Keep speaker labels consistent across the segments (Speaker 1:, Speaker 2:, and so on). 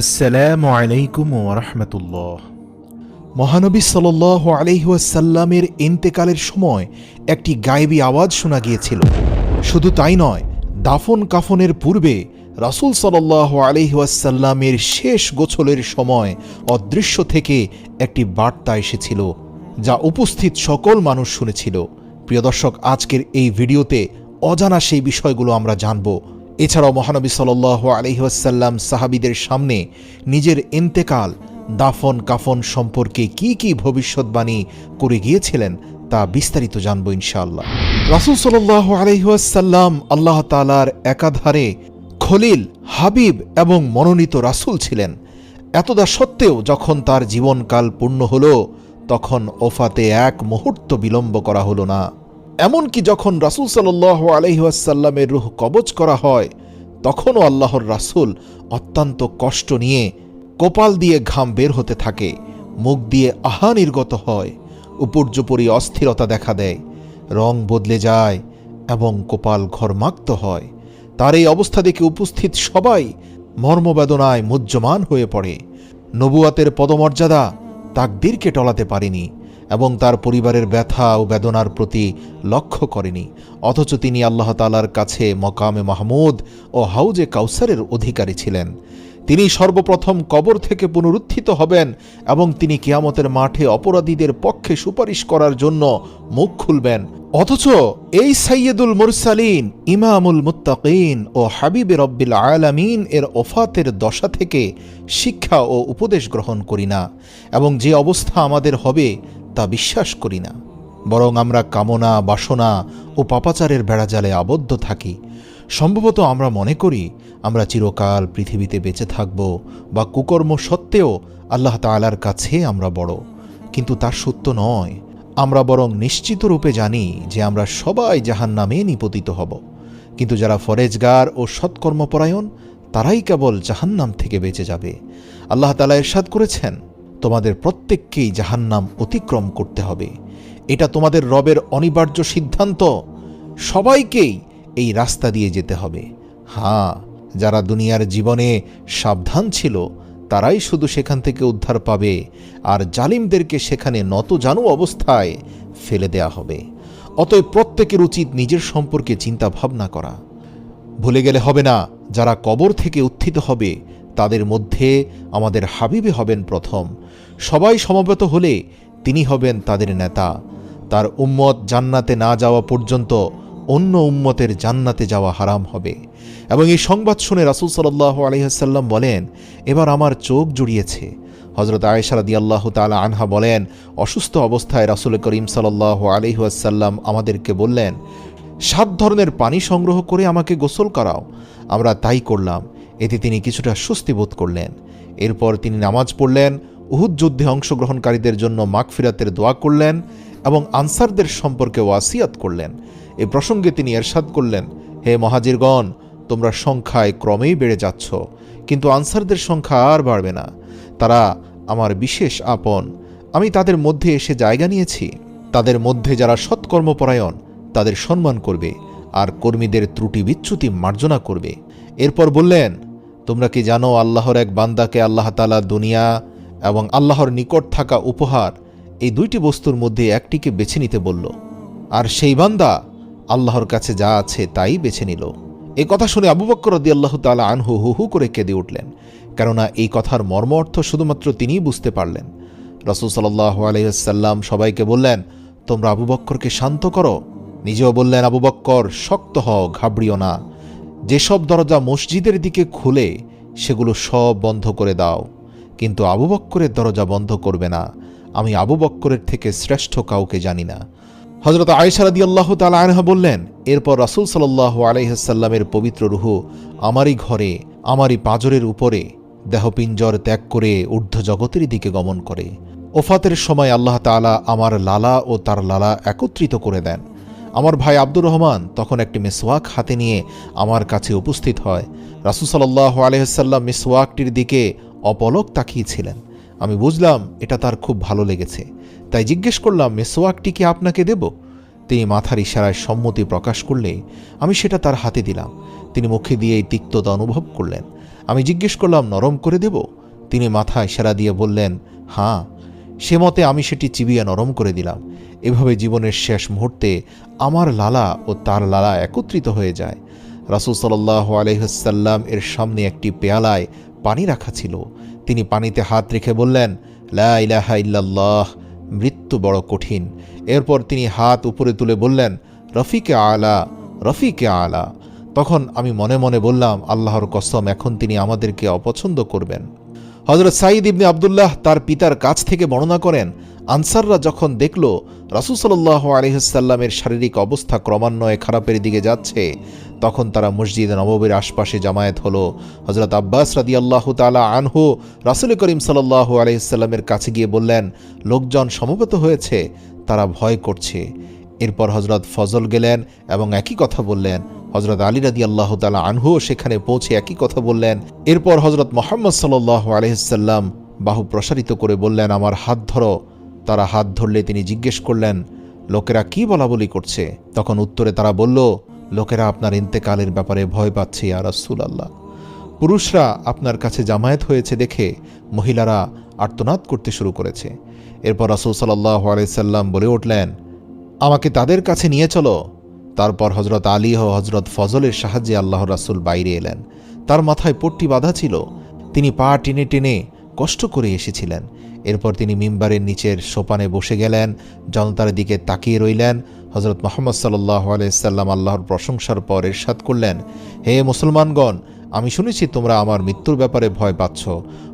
Speaker 1: আসসালামু আলাইকুম ও ওরহমতুল্লাহ
Speaker 2: মহানবী সাল আলহিহাসাল্লামের ইন্তেকালের সময় একটি গায়েবী আওয়াজ শোনা গিয়েছিল। শুধু তাই নয়, দাফন কাফনের পূর্বে রাসুল সাল আলহিহাসাল্লামের শেষ গোছলের সময় অদৃশ্য থেকে একটি বার্তা এসেছিল, যা উপস্থিত সকল মানুষ শুনেছিল। প্রিয় দর্শক, আজকের এই ভিডিওতে অজানা সেই বিষয়গুলো আমরা জানব। এছাড়াও মহানবী সাল আলহিহাসাল্লাম সাহাবিদের সামনে নিজের ইন্তেকাল, দাফন, কাফন সম্পর্কে কি কি ভবিষ্যৎবাণী করে গিয়েছিলেন তা বিস্তারিত জানব ইনশাআল্লাহ। রাসুল সাল আলহিহাসাল্লাম আল্লাহ তালার একাধারে খলিল, হাবিব এবং মনোনীত রাসুল ছিলেন। এতদা সত্ত্বেও যখন তার জীবনকাল পূর্ণ হল, তখন ওফাতে এক মুহূর্ত বিলম্ব করা হলো না। এমনকি যখন রাসুল সাল আলহিহাসাল্লামের রুহ কবচ করা হয়, তখনও আল্লাহর রাসুল অত্যন্ত কষ্ট নিয়ে কপাল দিয়ে ঘাম বের হতে থাকে, মুখ দিয়ে আহা নির্গত হয়, উপর্যুপরি অস্থিরতা দেখা দেয়, রং বদলে যায় এবং কোপাল ঘরমাক্ত হয়। তার এই অবস্থা দেখে উপস্থিত সবাই মর্মবেদনায় মুহ্যমান হয়ে পড়ে। নবুয়াতের পদমর্যাদা তাকদীরকে টলাতে পারেনি। এবং তার পরিবারের ব্যথা ও বেদনার প্রতি লক্ষ্য করেনি। অথচ তিনি আল্লাহ তালার কাছে মকামে মাহমুদ ও হাউজে কাউসারের অধিকারী ছিলেন। তিনি সর্বপ্রথম কবর থেকে পুনরুত্থিত হবেন এবং তিনি কিয়ামতের মাঠে অপরাধীদের পক্ষে সুপারিশ করার জন্য মুখ খুলবেন। অথচ এই সাইয়দুল মুরসালিন, ইমামুল মুত্তাকিন ও হাবিবে রব্বিল আলামিন এর ওফাতের দশা থেকে শিক্ষা ও উপদেশ গ্রহণ করি না। এবং যে অবস্থা আমাদের হবে তা বিশ্বাস করি না। বরং আমরা কামনা, বাসনা ও পাপাচারের বেড়াজালে আবদ্ধ থাকি। সম্ভবত আমরা মনে করি, আমরা চিরকাল পৃথিবীতে বেঁচে থাকব বা কুকর্ম সত্ত্বেও আল্লাহ তালার কাছে আমরা বড়। কিন্তু তার সত্য নয়। আমরা বরং নিশ্চিত রূপে জানি যে আমরা সবাই জাহান নামে নিপতিত হব। কিন্তু যারা ফরেজগার ও সৎকর্মপরায়ণ, তারাই কেবল জাহান্নাম থেকে বেঁচে যাবে। আল্লাহ তালা এরশাদ করেছেন তোমাদের প্রত্যেককেই জাহান্নাম অতিক্রম করতে হবে। এটা তোমাদের রবের অনিবার্য সিদ্ধান্ত। সবাইকেই এই রাস্তা দিয়ে যেতে হবে। হ্যাঁ যারা দুনিয়ার জীবনে সাবধান ছিল, তারাই শুধু সেখান থেকে উদ্ধার পাবে, আর জালিমদেরকে সেখানে নত জানু অবস্থায় ফেলে দেয়া হবে। অতএব প্রত্যেকের উচিত নিজের সম্পর্কে চিন্তা ভাবনা করা। ভুলে গেলে হবে না, যারা কবর থেকে উত্থিত হবে, তাদের মধ্যে আমাদের হাবিবে হবেন প্রথম। সবাই সমবেত হলে তিনি হবেন তাদের নেতা। তার উম্মত জান্নাতে না যাওয়া পর্যন্ত অন্য উম্মতের জান্নাতে যাওয়া হারাম হবে। এবং এই সংবাদ শুনে রাসুল সাল্লাহ আলহিহাসাল্লাম বলেন, এবার আমার চোখ জুড়িয়েছে। হজরত আয়েশারাদি আল্লাহ তালা আনহা বলেন, অসুস্থ অবস্থায় রাসুল করিম সাল্লাহ আলহিহাসাল্লাম আমাদেরকে বললেন, সাত ধরনের পানি সংগ্রহ করে আমাকে গোসল করাও। আমরা তাই করলাম। এতে তিনি কিছুটা স্বস্তি বোধ করলেন। এরপর তিনি নামাজ পড়লেন উহুদ যুদ্ধে অংশগ্রহণকারীদের জন্য মাগফিরাতের দোয়া করলেন এবং আনসারদের সম্পর্কে ওয়াসিয়াত করলেন। এ প্রসঙ্গে তিনি এরশাদ করলেন, হে মহাজিরগণ, তোমরা সংখ্যায় ক্রমেই বেড়ে যাচ্ছ, কিন্তু আনসারদের সংখ্যা আর বাড়বে না। তারা আমার বিশেষ আপন। আমি তাদের মধ্যে এসে জায়গা নিয়েছি। তাদের মধ্যে যারা সৎকর্মপরায়ণ, তাদের সম্মান করবে, আর কর্মীদের ত্রুটি বিচ্যুতি মার্জনা করবে। এরপর বললেন, তোমরা কি জানো আল্লাহর এক বান্দাকে আল্লাহ তালা দুনিয়া এবং আল্লাহর নিকট থাকা উপহার এই দুইটি বস্তুর মধ্যে একটিকে বেছে নিতে বলল। আর সেই বান্দা আল্লাহর কাছে যা আছে তাই বেছে নিল। এই কথা শুনে আবু বক্কর রদি আল্লাহ তালা আনহু হু হু করে কেঁদে উঠলেন, কেননা এই কথার মর্ম অর্থ শুধুমাত্র তিনিই বুঝতে পারলেন। রসুল সাল্লাহ আলহিহাল্লাম সবাইকে বললেন, তোমরা আবু বক্করকে শান্ত করো। নিজেও বললেন, আবু বক্কর, শক্ত হও, ঘাবড়িও না। যেসব দরজা মসজিদের দিকে খুলে, সেগুলো সব বন্ধ করে দাও। কিন্তু আবু বক্করের দরজা বন্ধ করবে না। আমি আবু বক্করের থেকে শ্রেষ্ঠ কাউকে জানি না। হজরত আয়সারাদি আল্লাহ তালা আনহা বললেন, এরপর রাসুল সাল্লাহ আলহিহাসাল্লামের পবিত্র রুহ আমারই ঘরে, আমারই পাজরের উপরে, দেহপিঞ্জর ত্যাগ করে ঊর্ধ্ব জগতের দিকে গমন করে। ওফাতের সময় আল্লাহ তালা আমার লালা ও তার লালা একত্রিত করে দেন। আমার ভাই আব্দুর রহমান তখন একটি মেসওয়াক হাতে নিয়ে আমার কাছে উপস্থিত হয়। রাসুল সাল্লাহ আলহিহাল্লাম মেসওয়াকটির দিকে অপলক তাকিয়েছিলেন। আমি বুঝলাম এটা তার খুব ভালো লেগেছে। তাই জিজ্ঞেস করলাম মেসোয়াকটি কি আপনাকে দেব? তিনি মাথার ইশারায় সম্মতি প্রকাশ করলে আমি সেটা তার হাতে দিলাম। তিনি মুখে দিয়ে এই তিক্ততা অনুভব করলেন। আমি জিজ্ঞেস করলাম, নরম করে দেব? তিনি মাথায় সেরা দিয়ে বললেন হ্যাঁ সে মতে আমি সেটি চিবিয়ে নরম করে দিলাম। এভাবে জীবনের শেষ মুহূর্তে আমার লালা ও তার লালা একত্রিত হয়ে যায়। রাসুল সাল্লাহ আলহ্লাম এর সামনে একটি পেয়ালায় পানি রাখা ছিল। তিনি পানিতে হাত রেখে বললেন, লা ইল্লাল্লাহ, মৃত্যু বড় কঠিন। এরপর তিনি হাত উপরে তুলে বললেন, রফিকে আলা রফিকে আলা। তখন আমি মনে মনে বললাম, আল্লাহর কসম, এখন তিনি আমাদেরকে অপছন্দ করবেন। হজরত সাঈদ ইবনে আবদুল্লাহ তার পিতার কাছ থেকে বর্ণনা করেন, আনসাররা যখন দেখল রাসুল সাল্লাহ আলহিসাল্লামের শারীরিক অবস্থা ক্রমান্বয়ে খারাপের দিকে যাচ্ছে তখন তারা মসজিদ নববীর আশপাশে জামায়াত হলো। হজরত আব্বাস রাদি আল্লাহ তালা আনহু রাসুল করিম সাল্লাহ আলহিসাল্লামের কাছে গিয়ে বললেন, লোকজন সমবেত হয়েছে, তারা ভয় করছে। এরপর হজরত ফজল গেলেন এবং একই কথা বললেন। হজরত আলী রাদি আল্লাহ তালা আনহুও সেখানে পৌঁছে একই কথা বললেন। এরপর হজরত মোহাম্মদ সাল্লাহ আলহিসাল্লাম বাহু প্রসারিত করে বললেন, আমার হাত ধরো। তারা হাত ধরলে তিনি জিজ্ঞেস করলেন, লোকেরা কি বলা বলি করছে? তখন উত্তরে তারা বলল লোকেরা আপনার ইন্তেকালের ব্যাপারে ভয় পাচ্ছে, ইয়া রাসুল আল্লাহ পুরুষরা আপনার কাছে জামায়াত হয়েছে দেখে মহিলারা আর্তনাদ করতে শুরু করেছে। এরপর রাসুল সাল্লাহ আলাইসাল্লাম বলে উঠলেন, আমাকে তাদের কাছে নিয়ে চলো। তারপর হজরত আলী ও হজরত ফজলের সাহায্যে আল্লাহ রাসুল বাইরে এলেন। তার মাথায় পট্টি বাঁধা ছিল। তিনি পা টেনে টেনে কষ্ট করে এসেছিলেন। এরপর তিনি মিম্বারের নিচের সোপানে বসে গেলেন, জনতার দিকে তাকিয়ে রইলেন। হজরত মোহাম্মদ সাল্লাহ আলাইসাল্লাম আল্লাহর প্রশংসার পর এরশাদ করলেন, হে মুসলমানগণ, আমি শুনেছি তোমরা আমার মৃত্যুর ব্যাপারে ভয় পাচ্ছ।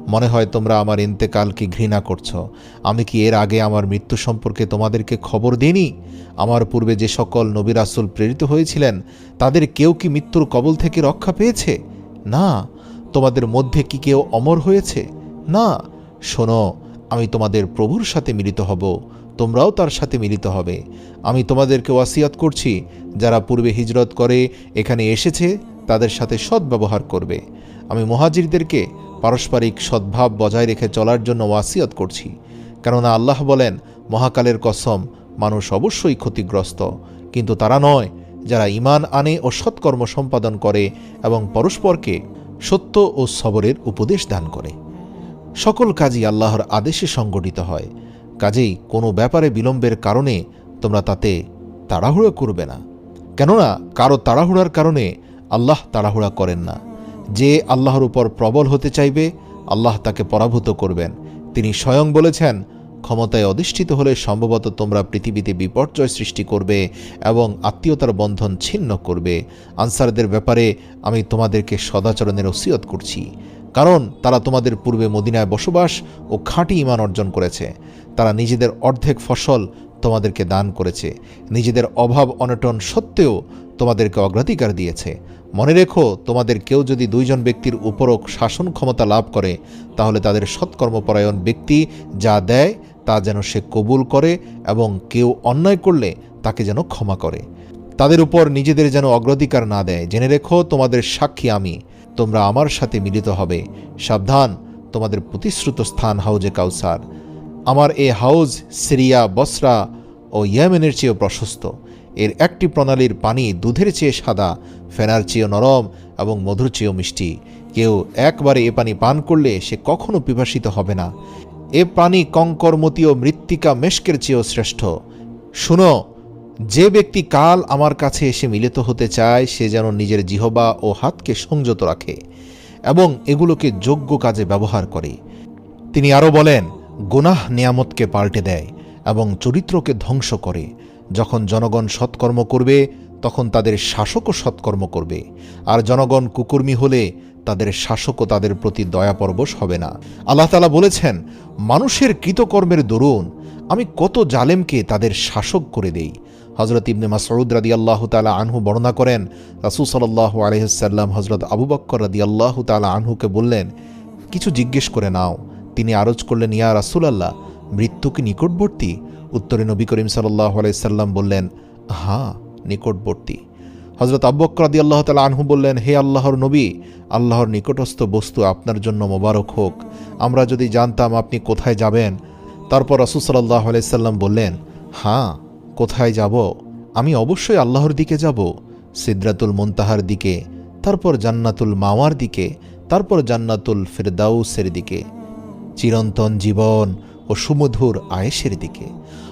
Speaker 2: মনে হয় তোমরা আমার ইন্তেকালকে ঘৃণা করছ। আমি কি এর আগে আমার মৃত্যু সম্পর্কে তোমাদেরকে খবর দিইনি? আমার পূর্বে যে সকল নবী রাসুল প্রেরিত হয়েছিলেন, তাদের কেউ কি মৃত্যুর কবল থেকে রক্ষা পেয়েছে? না। তোমাদের মধ্যে কি কেউ অমর হয়েছে? না। শোনো, আমি তোমাদের প্রভুর সাথে মিলিত হব। তোমরাও তার সাথে মিলিত হবে। আমি তোমাদেরকে ওয়াসিয়াত করছি, যারা পূর্বে হিজরত করে, এখানে এসেছে, তাদের সাথে সদ্ব্যবহার করবে। আমি মহাজিরদেরকে পারস্পরিক সদ্ভাব বজায় রেখে চলার জন্য ওয়াসিয়াত করছি, কেননা আল্লাহ বলেন, মহাকালের কসম, মানুষ অবশ্যই ক্ষতিগ্রস্ত। কিন্তু তারা নয়, যারা ইমান আনে ও সৎকর্ম সম্পাদন করে এবং পরস্পরকে সত্য ও সবরের উপদেশ দান করে। সকল কাজই আল্লাহর আদেশে সংগঠিত হয়। কাজেই কোনো ব্যাপারে বিলম্বের কারণে তোমরা তাতে তাড়াহুড়ো করবে না। কেননা কারও তাড়াহুড়ার কারণে আল্লাহ তাড়াহুড়া করেন না। যে আল্লাহর উপর প্রবল হতে চাইবে, আল্লাহ তাকে পরাভূত করবেন। তিনি স্বয়ং বলেছেন, ক্ষমতায় অধিষ্ঠিত হলে সম্ভবত তোমরা পৃথিবীতে বিপর্যয় সৃষ্টি করবে এবং আত্মীয়তার বন্ধন ছিন্ন করবে। আনসারদের ব্যাপারে আমি তোমাদেরকে সদাচরণের ওসিয়ত করছি। কারণ তারা তোমাদের পূর্বে মদিনায় বসবাস ও খাঁটি ইমান অর্জন করেছে। তারা নিজেদের অর্ধেক ফসল তোমাদেরকে দান করেছে। নিজেদের অভাব অনটন সত্ত্বেও তোমাদেরকে অগ্রাধিকার দিয়েছে। মনে রেখো, তোমাদের কেউ যদি দুইজন ব্যক্তির উপরও শাসন ক্ষমতা লাভ করে, তাহলে তাদের সৎকর্মপরায়ণ ব্যক্তি যা দেয়, তা যেন সে কবুল করে এবং কেউ অন্যায় করলে তাকে যেন ক্ষমা করে। তাদের উপর নিজেদের যেন অগ্রাধিকার না দেয়। জেনে রেখো, তোমাদের সাক্ষী আমি। তোমরা আমার সাথে মিলিত হবে। সাবধান, তোমাদের প্রতিশ্রুত স্থান হাউজে কাউসার। আমার এ হাউজ সিরিয়া, বসরা ও ইয়েমেনের চেয়েও প্রশস্ত। এর একটি প্রণালীর পানি দুধের চেয়ে সাদা, ফেনার চেয়েও নরম এবং মধুর চেয়েও মিষ্টি। কেউ একবারে এ পানি পান করলে সে কখনো পিপাসিত হবে না। এ পানি কঙ্করমতি ও মৃত্তিকা মেশকের চেয়েও শ্রেষ্ঠ। শুনো যে ব্যক্তি কাল আমার কাছে এসে মিলিত হতে চায়, সে যেন নিজের জিহবা ও হাতকে সংযত রাখে এবং এগুলোকে যোগ্য কাজে ব্যবহার করে। তিনি আরও বলেন, গুনাহ নিয়ামতকে পাল্টে দেয় এবং চরিত্রকে ধ্বংস করে। যখন জনগণ সৎকর্ম করবে, তখন তাদের শাসকও সৎকর্ম করবে। আর জনগণ কুকর্মী হলে তাদের শাসকও তাদের প্রতি দয়াপরবশ হবে না। আল্লাহ তালা বলেছেন, মানুষের কৃতকর্মের দরুন আমি কত জালেমকে তাদের শাসক করে দেই। হজরত ইবনে মাসউদ রাদি আল্লাহ তালা আনহু বর্ণনা করেন, রাসুল সাল্লাহ আলহিসাল্লাম হজরত আবু বক্কর রাদি আল্লাহ তালা আনহুকে বললেন, কিছু জিজ্ঞেস করে নাও। তিনি আরজ করলেন, ইয়া রাসুল আল্লাহ মৃত্যু কি নিকটবর্তী? উত্তরে নবী করিম সাল্লাহ আলাইসাল্লাম বললেন হ্যাঁ নিকটবর্তী। হজরত আব্বকর রাদি আল্লাহ তালা আনহু বললেন, হে আল্লাহর নবী, আল্লাহর নিকটস্থ বস্তু আপনার জন্য মোবারক হোক। আমরা যদি জানতাম আপনি কোথায় যাবেন। তারপর রসুল সাল্লাহ আলাইসাল্লাম বললেন হ্যাঁ কোথায় যাব? আমি অবশ্যই আল্লাহর দিকে যাব, সিদ্রাতুল মুনতাহার দিকে, তারপর জান্নাতুল মাওয়ার দিকে, তারপর জান্নাতুল ফেরদাউসের দিকে, চিরন্তন জীবন ও সুমধুর আয়েসের দিকে।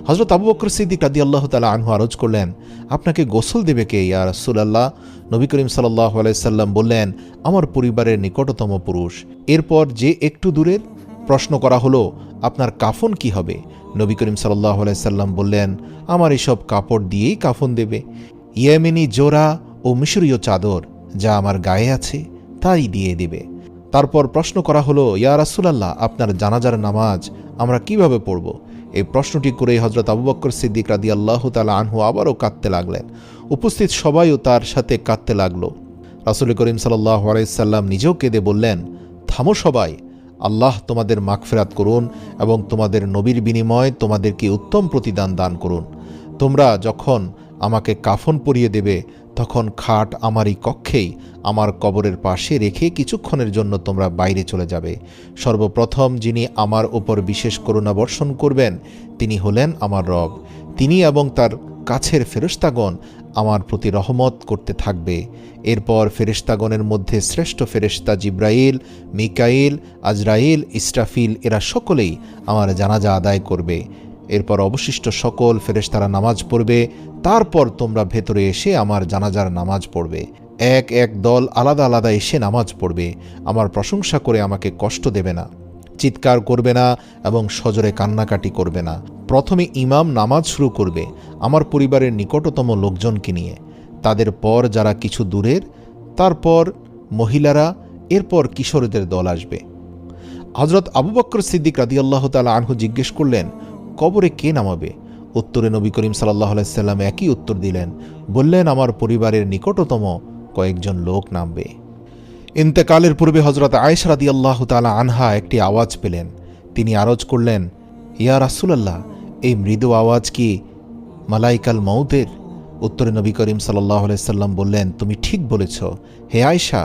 Speaker 2: হজরত আবু বকর সিদ্দিক রাদি আল্লাহ তালা আনহু আরজ করলেন, আপনাকে গোসল দেবে কে, ইয়া রাসুলাল্লাহ? নবী করিম সাল্লাহ আলাইসাল্লাম বললেন, আমার পরিবারের নিকটতম পুরুষ। এরপর যে একটু দূরের প্রশ্ন করা হলো, আপনার কাফন কি হবে? নবী করিম সাল্লাহ আলাইসাল্লাম বললেন, আমার এসব কাপড় দিয়েই কাফন দেবে। ইয়েমেনি জোড়া ও মিশরীয় চাদর যা আমার গায়ে আছে, তাই দিয়ে দেবে। তারপর প্রশ্ন করা হলো, ইয়া রাসুলাল্লাহ, আপনার জানাজার নামাজ আমরা কীভাবে পড়ব? এই প্রশ্নটি করে হজরত আবু বক্কর সিদ্দিক রাদি আল্লাহ তালা আনহু আবারও কাঁদতে লাগলেন। উপস্থিত সবাইও তার সাথে কাঁদতে লাগল। রাসুল করিম সাল্লাহ আলাইসাল্লাম নিজেও কেঁদে বললেন, থামো সবাই আল্লাহ তোমাদের মাগফেরাত করুন এবং তোমাদের নবীর বিনিময় তোমাদেরকে উত্তম প্রতিদান দান করুন। তোমরা যখন আমাকে কাফন পরিয়ে দেবে, তখন খাট আমারই কক্ষেই আমার কবরের পাশে রেখে কিছুক্ষণের জন্য তোমরা বাইরে চলে যাবে। সর্বপ্রথম যিনি আমার উপর বিশেষ করুণা বর্ষণ করবেন, তিনি হলেন আমার রব। তিনি এবং তার কাছের ফেরেশতাগণ আমার প্রতি রহমত করতে থাকবে। এরপর ফেরেশতাগণের মধ্যে শ্রেষ্ঠ ফেরেশতা জিব্রাইল, মিকাইল, আজরাইল ইস্টাফিল এরা সকলেই আমার জানাজা আদায় করবে। এরপর অবশিষ্ট সকল ফেরেশতারা নামাজ পড়বে। তারপর তোমরা ভেতরে এসে আমার জানাজার নামাজ পড়বে। এক এক দল আলাদা আলাদা এসে নামাজ পড়বে। আমার প্রশংসা করে আমাকে কষ্ট দেবে না। চিৎকার করবে না এবং সজরে কান্নাকাটি করবে না। প্রথমে ইমাম নামাজ শুরু করবে আমার পরিবারের নিকটতম লোকজনকে নিয়ে। তাদের পর যারা কিছু দূরের, তারপর মহিলারা, এরপর কিশোরদের দল আসবে। হজরত আবু বক্কর সিদ্দিক রাদি আল্লাহ তালা আনহু জিজ্ঞেস করলেন, কবরে কে নামাবে? উত্তরে নবী করিম সাল্লাহ আলাইসাল্লাম একই উত্তর দিলেন, বললেন আমার পরিবারের নিকটতম কয়েকজন লোক নামবে। ইন্তেকালের পূর্বে হজরত আয়েশ রাদি আল্লাহ তালা আনহা একটি আওয়াজ পেলেন। তিনি আরজ করলেন, ইয়া রাসুলাল্লাহ, এই মৃদু আওয়াজ কি মালাইকাল মৌতের উত্তরে নবী করিম সাল্লাহ সাল্লাম বললেন, তুমি ঠিক বলেছ। হে আয়সা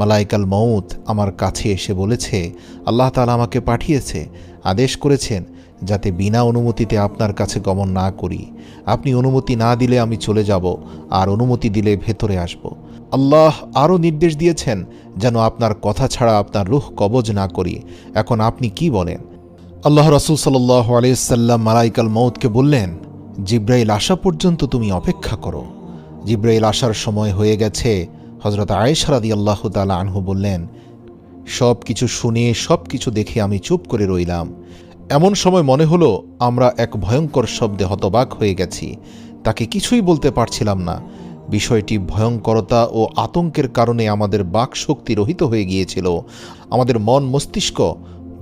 Speaker 2: মালাইকাল মৌত আমার কাছে এসে বলেছে, আল্লাহ তালা আমাকে পাঠিয়েছে, আদেশ করেছেন যাতে বিনা অনুমতিতে আপনার কাছে গমন না করি। আপনি অনুমতি না দিলে আমি চলে যাব, আর অনুমতি দিলে ভেতরে আসব। আল্লাহ আরও নির্দেশ দিয়েছেন যেন আপনার কথা ছাড়া আপনার রুহ কবজ না করি। এখন আপনি কি বলেন? আল্লাহ রসুল সাল্লাহ আলিয়াল্লাম মালাইকাল মৌতকে বললেন, জিব্রাইল আসা পর্যন্ত তুমি অপেক্ষা করো। জিব্রাইল আসার সময় হয়ে গেছে। হজরত আয়েশারাদি আল্লাহ তালা আনহু বললেন সব কিছু শুনে সব কিছু দেখে আমি চুপ করে রইলাম। এমন সময় মনে হলো, আমরা এক ভয়ঙ্কর শব্দে হতবাক হয়ে গেছি। তাকে কিছুই বলতে পারছিলাম না। বিষয়টি ভয়ঙ্করতা ও আতঙ্কের কারণে আমাদের বাক শক্তি রহিত হয়ে গিয়েছিল। আমাদের মন মস্তিষ্ক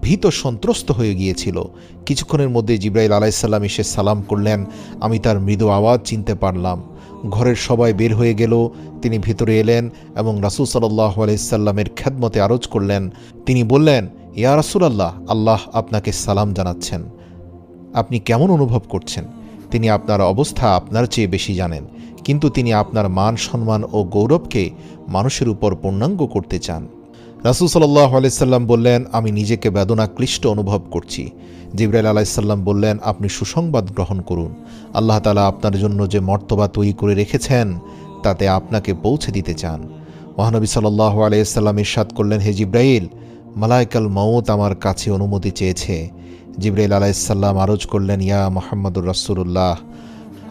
Speaker 2: ভীত সন্ত্রস্ত হয়ে গিয়েছিল। কিছুক্ষণের মধ্যে জিব্রাইল আলাইসাল্লাম এসে সালাম করলেন। আমি তার মৃদু আওয়াজ চিনতে পারলাম। ঘরের সবাই বের হয়ে গেল। তিনি ভিতরে এলেন এবং রাসুল সাল্লাহ আলাইসাল্লামের খ্যাদমতে আরজ করলেন। তিনি বললেন ইয়া রাসুলাল্লাহ, আল্লাহ আপনাকে সালাম জানাচ্ছেন। আপনি কেমন অনুভব করছেন? তিনি আপনার অবস্থা আপনার চেয়ে বেশি জানেন, কিন্তু তিনি আপনার মান সম্মান ও গৌরবকে মানুষের উপর পূর্ণাঙ্গ করতে চান। রাসুল সাল্লাহ আলাইসাল্লাম বললেন, আমি নিজেকে বেদনা ক্লিষ্ট অনুভব করছি। জিব্রাইল আলাইসাল্লাম বললেন, আপনি সুসংবাদ গ্রহণ করুন। আল্লাহ তালা আপনার জন্য যে মর্তবা তৈরি করে রেখেছেন, তাতে আপনাকে পৌঁছে দিতে চান। মহানবী সাল্লাহ আলাইসাল্লাম ইরশাদ করলেন, হে জিব্রাইল মালাইকাল মৌত আমার কাছে অনুমতি চেয়েছে। জিবরাইল আলাইসাল্লাম আরজ করলেন, ইয়া মোহাম্মদুর রাসুল্লাহ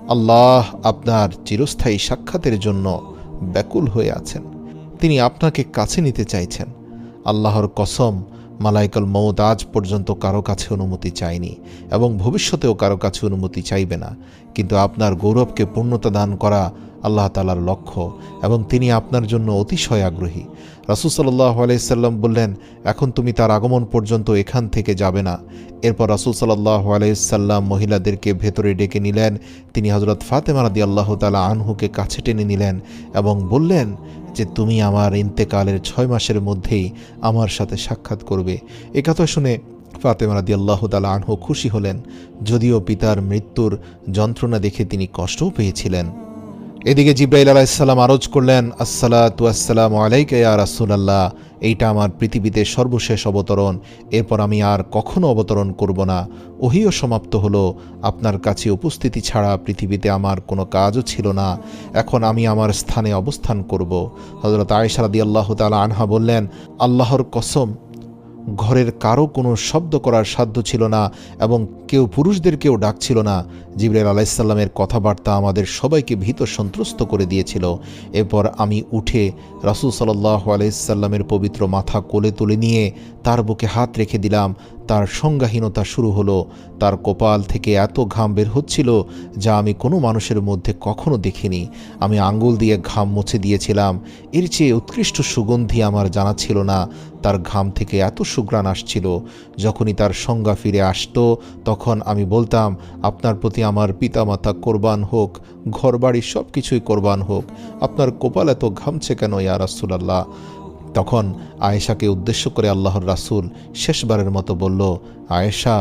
Speaker 2: আল্লাহ আপনার চিরস্থায়ী সাক্ষাতের জন্য ব্যাকুল হয়ে আছেন। তিনি আপনাকে কাছে নিতে চাইছেন। আল্লাহর কসম, মালাইকল মৌত আজ পর্যন্ত কারও কাছে অনুমতি চায়নি এবং ভবিষ্যতেও কারও কাছে অনুমতি চাইবে না। কিন্তু আপনার গৌরবকে পূর্ণতা দান করা আল্লাহ তালার লক্ষ্য এবং তিনি আপনার জন্য অতিশয় আগ্রহী। রাসুল সাল্লাহ আলাইসাল্লাম বললেন, এখন তুমি তার আগমন পর্যন্ত এখান থেকে যাবে না। এরপর রাসুল সাল্লাহ আলাইসাল্লাম মহিলাদেরকে ভেতরে ডেকে নিলেন। তিনি হজরত ফাতেমা রাদি আল্লাহ তালা আনহুকে কাছে টেনে নিলেন এবং বললেন যে, তুমি আমার ইন্তেকালের ছয় মাসের মধ্যেই আমার সাথে সাক্ষাৎ করবে। এ কথা শুনে ফাতেমা রাদি আল্লাহ তালা আনহু খুশি হলেন। যদিও পিতার মৃত্যুর যন্ত্রণা দেখে তিনি কষ্টও পেয়েছিলেন। এদিকে জিব্রাইল আলাইসাল্লাম আরজ করলেন আসসালা আসসালাতু আসসালাম আলাইকা ইয়া রাসূলুল্লাহ, এইটা আমার পৃথিবীতে সর্বশেষ অবতরণ, এরপর আমি আর কখনো অবতরণ করব না। ওহিও সমাপ্ত হলো, আপনার কাছে উপস্থিতি ছাড়া পৃথিবীতে আমার কোনো কাজও ছিল না। এখন আমি আমার স্থানে অবস্থান করব। হজরত আয়েশা আল্লাহ তাআলা আনহা বললেন, আল্লাহর কসম ঘরের কারও কোনো শব্দ করার সাধ্য ছিল না এবং কেউ পুরুষদেরকেও ডাকছিল না। জিবরাইল আলাইসাল্লামের কথাবার্তা আমাদের সবাইকে ভীত সন্ত্রস্ত করে দিয়েছিল। এরপর আমি উঠে রাসুল সাল্লাহ আলাইসাল্লামের পবিত্র মাথা কোলে তুলে নিয়ে তার বুকে হাত রেখে দিলাম। তার সংজ্ঞাহীনতা শুরু হলো। তার কপাল থেকে এত ঘাম বের হচ্ছিল যা আমি কোনো মানুষের মধ্যে কখনো দেখিনি। আমি আঙ্গুল দিয়ে ঘাম মুছে দিয়েছিলাম। এর চেয়ে উৎকৃষ্ট সুগন্ধি আমার জানা ছিল না। তার ঘাম থেকে এত সুগ্রাণ আসছিল। যখনই তার সংজ্ঞা ফিরে আসতো, তখন আমি বলতাম, আপনার প্রতি আমার পিতামাতা কোরবান হোক, ঘরবাড়ি সব কিছুই কোরবান হোক। আপনার কপাল এত ঘামছে কেন, ইয়া রাসুলাল্লাহ? তখন আয়েশাকে উদ্দেশ্য করে আল্লাহর রাসূল শেষবারের মতো বলল, আয়েশা,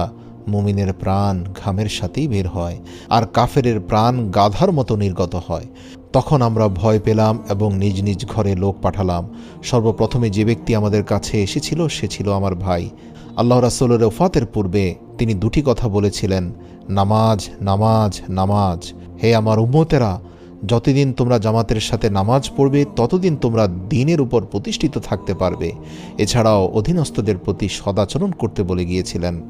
Speaker 2: মুমিনের প্রাণ ঘামের সাথেই বের হয় আর কাফেরের প্রাণ গাধার মতো নির্গত হয়। তখন আমরা ভয় পেলাম এবং নিজ নিজ ঘরে লোক পাঠালাম। সর্বপ্রথমে যে ব্যক্তি আমাদের কাছে এসেছিল, সে ছিল আমার ভাই। আল্লাহ রাসূলের ওফাতের পূর্বে তিনি দুটি কথা বলেছিলেন, নামাজ নামাজ নামাজ। হে আমার উম্মতেরা যতদিন তোমরা জামাতের সাথে নামাজ পড়বে, ততদিন তোমরা দিনের উপর প্রতিষ্ঠিত থাকতে পারবে। এছাড়াও অধীনস্থদের প্রতি সদাচরণ করতে বলে গিয়েছিলেন।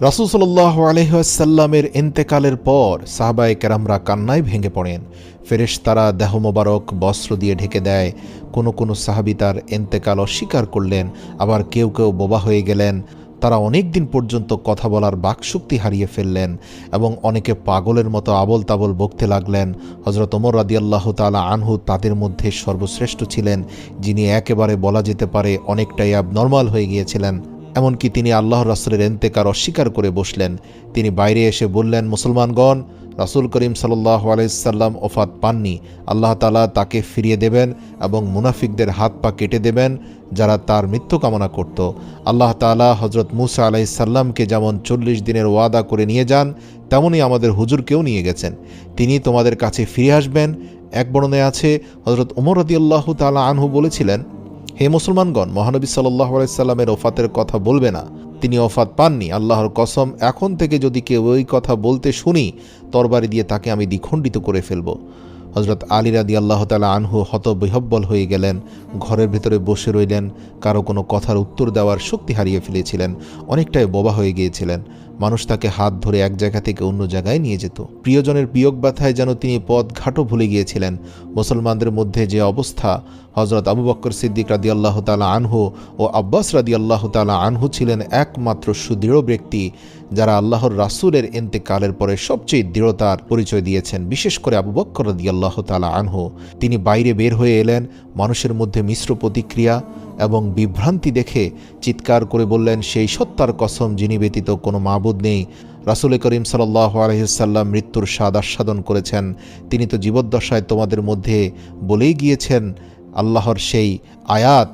Speaker 2: রাসুল সাল্লাহ আলহাসাল্লামের এন্তেকালের পর সাহাবায়ে কেরামরা কান্নায় ভেঙে পড়েন। ফেরেশ তারা দেহ মোবারক, বস্ত্র দিয়ে ঢেকে দেয়। কোনো কোনো সাহাবি তার এন্তেকাল অস্বীকার করলেন। আবার কেউ কেউ বোবা হয়ে গেলেন। তারা অনেক দিন পর্যন্ত কথা বলার বাকশক্তি হারিয়ে ফেললেন এবং অনেকে পাগলের মতো আবল তাবল বকতে লাগলেন। হজরত ওমর রাদিয়াল্লাহ তালা আনহু তাদের মধ্যে সর্বশ্রেষ্ঠ ছিলেন, যিনি একেবারে বলা যেতে পারে অনেকটাই অ্যাবনর্মাল হয়ে গিয়েছিলেন। এমনকি তিনি আল্লাহ রাসুলের এন্তেকার অস্বীকার করে বসলেন। তিনি বাইরে এসে বললেন, মুসলমানগণ রাসুল করিম সাল্লাহ আলাইসাল্লাম ওফাত পাননি। আল্লাহ তালা তাকে ফিরিয়ে দেবেন এবং মুনাফিকদের হাত পা কেটে দেবেন যারা তার মৃত্যু কামনা করত। আল্লাহ তালা হজরত মুসা আলাইসাল্লামকে যেমন চল্লিশ দিনের ওয়াদা করে নিয়ে যান তেমনই আমাদের হুজুরকেও নিয়ে গেছেন। তিনি তোমাদের কাছে ফিরে আসবেন। এক বর্ণনে আছে হজরত ওমর রদিয়াল্লাহ তালা আনহু বলেছিলেন, হে মুসলমানগণ, মহানবী সাল্লাহ আলাইসাল্লামের ওফাতের কথা বলবে না। তিনি অফাত পাননি। আল্লাহর কসম, এখন থেকে যদি কেউ ওই কথা বলতে শুনি, তরবারি দিয়ে তাকে আমি দ্বিখণ্ডিত করে ফেলব। হজরত আলী রাদি আল্লাহ তালা আনহু হত বিহব্বল হয়ে গেলেন, ঘরের ভেতরে বসে রইলেন, কারও কোনো কথার উত্তর দেওয়ার শক্তি হারিয়ে ফেলেছিলেন, অনেকটাই বোবা হয়ে গিয়েছিলেন। মানুষ তাকে হাত ধরে এক জায়গা থেকে অন্য জায়গায় নিয়ে যেত। প্রিয়জনের বিয়োগ ব্যথায় যেন তিনি পথ ঘাটও ভুলে গিয়েছিলেন। মুসলমানদের মধ্যে যে অবস্থা হজরত আবু বক্কর সিদ্দিক রাদি আল্লাহ তালা আনহু ও আব্বাস রাদি আল্লাহ তালা আনহু ছিলেন একমাত্র সুদৃঢ় ব্যক্তি, যারা আল্লাহর রাসুলের এন্তেকালের পরে সবচেয়ে দৃঢ়তার পরিচয় দিয়েছেন, বিশেষ করে আবু বক্কর রাদি আল্লাহ তালা আনহু। তিনি বাইরে বের হয়ে এলেন, মানুষের মধ্যে মিশ্র প্রতিক্রিয়া এবং বিভ্রান্তি দেখে চিৎকার করে বললেন, সেই সত্তার কসম যিনি ব্যতীত কোনো মাবুদ নেই। রাসুল করিম সাল্লাহ আলহিসাল্লাম মৃত্যুর স্বাদ আস্বাদন করেছেন। তিনি তো জীবদ্দশায় তোমাদের মধ্যে বলেই গিয়েছেন, আল্লাহর সেই আয়াত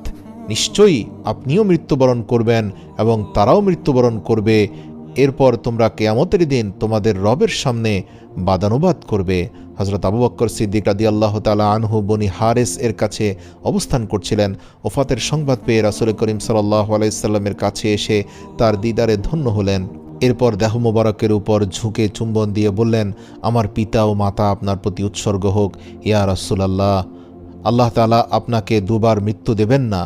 Speaker 2: নিশ্চয়ই আপনিও মৃত্যুবরণ করবেন এবং তারাও মৃত্যুবরণ করবে। এরপর তোমরা কেয়ামতের দিন তোমাদের রবের সামনে বাদানুবাদ করবে। হজরত আবু বক্কর সিদ্দিক রাদি আল্লাহ তালা আনহু, বনি হারেস এর কাছে অবস্থান করছিলেন। ওফাতের সংবাদ পেয়ে রাসুল করিম সাল্লাহ আলাইসাল্লামের কাছে এসে তার দিদারে ধন্য হলেন। এরপর দেহ মোবারকের উপর ঝুঁকে চুম্বন দিয়ে বললেন, আমার পিতা ও মাতা আপনার প্রতি উৎসর্গ হোক, ইয়া রাসুলাল্লাহ। আল্লাহ তালা আপনাকে দুবার মৃত্যু দেবেন না,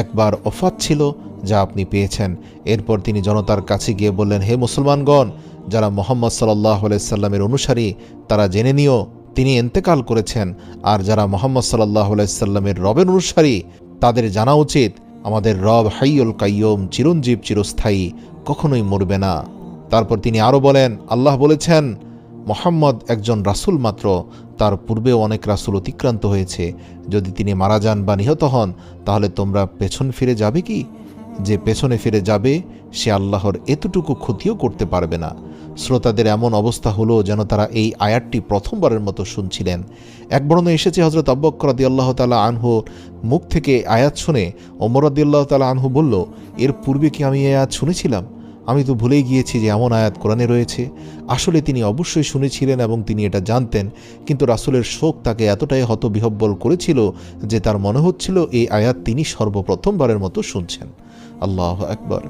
Speaker 2: একবার অফাত ছিল যা আপনি পেয়েছেন। এরপর তিনি জনতার কাছে গিয়ে বললেন, হে মুসলমানগণ যারা মোহাম্মদ সাল্লাহ সাল্লামের অনুসারী, তারা জেনে নিও, তিনি এন্তেকাল করেছেন। আর যারা মোহাম্মদ সাল্লাহ সাল্লামের রবের অনুসারী, তাদের জানা উচিত, আমাদের রব হাইয়ুল কাইয়ম চিরঞ্জীব চিরস্থায়ী, কখনোই মরবে না। তারপর তিনি আরও বলেন, আল্লাহ বলেছেন, মোহাম্মদ একজন রাসুল মাত্র, তার পূর্বেও অনেক রাসুল অতিক্রান্ত হয়েছে। যদি তিনি মারা যান বা নিহত হন, তাহলে তোমরা পেছন ফিরে যাবে কি? যে পেছনে ফিরে যাবে, সে আল্লাহর এতটুকু ক্ষতিও করতে পারবে না। শ্রোতাদের এমন অবস্থা হলো যেন তারা এই আয়াতটি প্রথমবারের মতো শুনছিলেন। এক বর্ণ এসেছে হজরত আব্বকর রাদি আল্লাহ তালা আনহু মুখ থেকে আয়াত শুনে ওমর রাদি আল্লাহ তালা আনহু বলল, এর পূর্বে কি আমি আয়াত শুনেছিলাম? আমি তো ভুলেই গিয়েছি যে এমন আয়াত কোরআনে রয়েছে। আসলে তিনি অবশ্যই শুনেছিলেন এবং তিনি এটা জানতেন, কিন্তু রাসূলের শোক তাকে এতটাই হতবিহব্বল করেছিল যে তার মনে হচ্ছিল, এই আয়াত তিনি সর্বপ্রথমবারের মতো শুনছেন। আল্লাহ একবার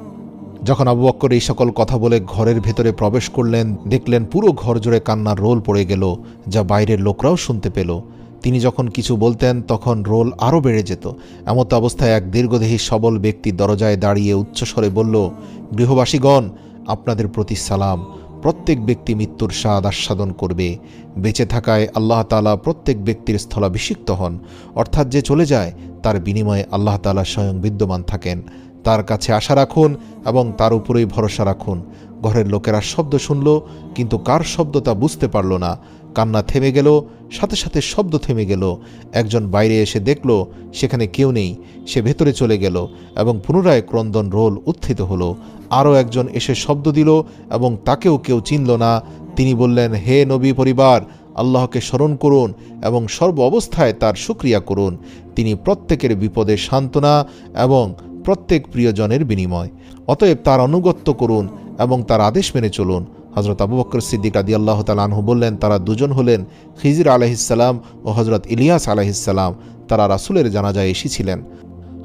Speaker 2: যখন আবু বক্কর এই সকল কথা বলে ঘরের ভেতরে প্রবেশ করলেন, দেখলেন পুরো ঘর জুড়ে কান্নার রোল পড়ে গেল, যা বাইরের লোকরাও শুনতে পেল। তিনি যখন কিছু বলতেন, তখন রোল আরও বেড়ে যেত। এমত অবস্থায় এক দীর্ঘদেহী সবল ব্যক্তি দরজায় দাঁড়িয়ে উচ্চস্বরে বলল, গৃহবাসীগণ, আপনাদের প্রতি সালাম। প্রত্যেক ব্যক্তি মৃত্যুর স্বাদ আস্বাদন করবে। বেঁচে থাকায় আল্লাহ তালা প্রত্যেক ব্যক্তির স্থলাভিষিক্ত হন। অর্থাৎ যে চলে যায়, তার বিনিময়ে আল্লাহ তালা স্বয়ং বিদ্যমান থাকেন। তার কাছে আশা রাখুন এবং তার উপরেই ভরসা রাখুন। ঘরের লোকেরা শব্দ শুনল, কিন্তু কার শব্দ তা বুঝতে পারল না। কান্না থেমে গেল, সাথে সাথে শব্দ থেমে গেল। একজন বাইরে এসে দেখল, সেখানে কেউ নেই। সে ভেতরে চলে গেল এবং পুনরায় ক্রন্দন রোল উত্থিত হলো। আরও একজন এসে শব্দ দিল এবং তাকেও কেউ চিনল না। তিনি বললেন, হে নবী পরিবার, আল্লাহকে স্মরণ করুন এবং সর্ব অবস্থায় তার সুক্রিয়া করুন। তিনি প্রত্যেকের বিপদে সান্ত্বনা এবং প্রত্যেক প্রিয়জনের বিনিময়। অতএব তার অনুগত্য করুন এবং তার আদেশ মেনে চলুন। হজরত আবু বকর সিদ্দিক আদি আল্লাহ তালাহু বললেন, তারা দুজন হলেন খিজির আলহিসাল্লাম ও হজরত ইলিয়াস আলহিসাল্লাম তারা রাসুলের জানাজায় এসেছিলেন।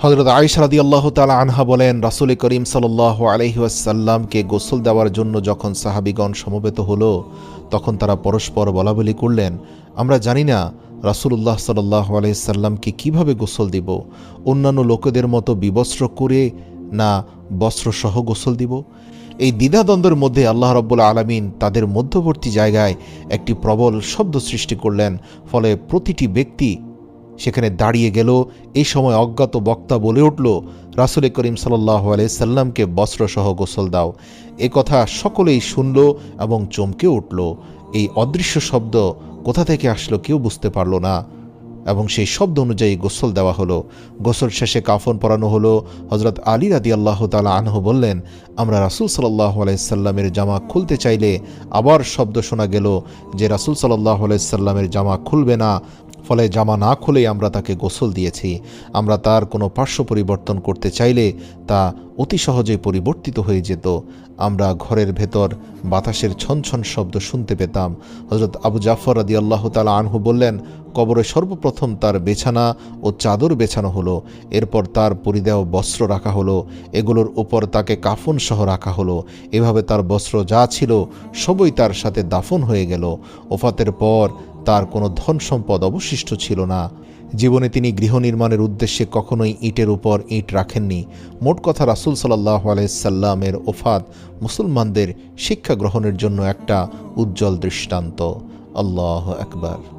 Speaker 2: হজরত আয়েশা রাদি আল্লাহ তালা আনহা বলেন, রাসুল করিম সাল্লাহ আলহিউসাল্লামকে গোসল দেওয়ার জন্য যখন সাহাবিগণ সমবেত হলো, তখন তারা পরস্পর বলাবলি করলেন। আমরা জানি না রাসুল্লাহ সাল্লাহ আলাইসাল্লামকে কীভাবে গোসল দিব? অন্যান্য লোকেদের মতো বিবস্ত্র করে না বস্ত্রসহ গোসল দিব? এই দ্বিধাদ্বন্দ্বের মধ্যে আল্লাহ রব্বুল আলমিন তাদের মধ্যবর্তী জায়গায় একটি প্রবল শব্দ সৃষ্টি করলেন। ফলে প্রতিটি ব্যক্তি সেখানে দাঁড়িয়ে গেল। এই সময় অজ্ঞাত বক্তা বলে উঠল, রাসুল করিম সাল্লাহ সাল্লামকে বস্ত্রসহ গোসল দাও। এ কথা সকলেই শুনল এবং চমকে উঠল। এই অদৃশ্য শব্দ কোথা থেকে আসলো কেউ বুঝতে পারল না। এবং সেই শব্দ অনুযায়ী গোসল দেওয়া হলো। গোসল শেষে কাফন পরানো হলো। হজরত আলী রাদি আল্লাহ তালা আনহ বললেন, আমরা রাসুল সাল্লাহ আলাইসাল্লামের জামা খুলতে চাইলে আবার শব্দ শোনা গেল যে রাসুল সাল্লাহ আলাইসাল্লামের জামা খুলবে না ফলে জামা না খুলেই আমরা তাকে গোসল দিয়েছি। আমরা তার কোনো পার্শ্ব পরিবর্তন করতে চাইলে তা অতি সহজেই পরিবর্তিত হয়ে যেত। আমরা ঘরের ভেতর বাতাসের ছনছন শব্দ শুনতে পেতাম। হজরত আবু জাফর আদি আল্লাহ তালা আনহু বললেন, কবরে সর্বপ্রথম তার বেছানা ও চাদর বেছানো হলো। এরপর তার পরিদেহ বস্ত্র রাখা হলো। এগুলোর উপর তাকে কাফন সহ রাখা হলো। এভাবে তার বস্ত্র যা ছিল সবই তার সাথে দাফন হয়ে গেল। ওফাতের পর তার কোনো ধন সম্পদ অবশিষ্ট ছিল না। জীবনে তিনি গৃহ নির্মাণের উদ্দেশ্যে কখনোই ইটের উপর ইট রাখেননি। মোট কথা রাসুল সাল্লাহ আলাইসাল্লামের ওফাত মুসলমানদের শিক্ষা গ্রহণের জন্য একটা উজ্জ্বল দৃষ্টান্ত। আল্লাহ একবার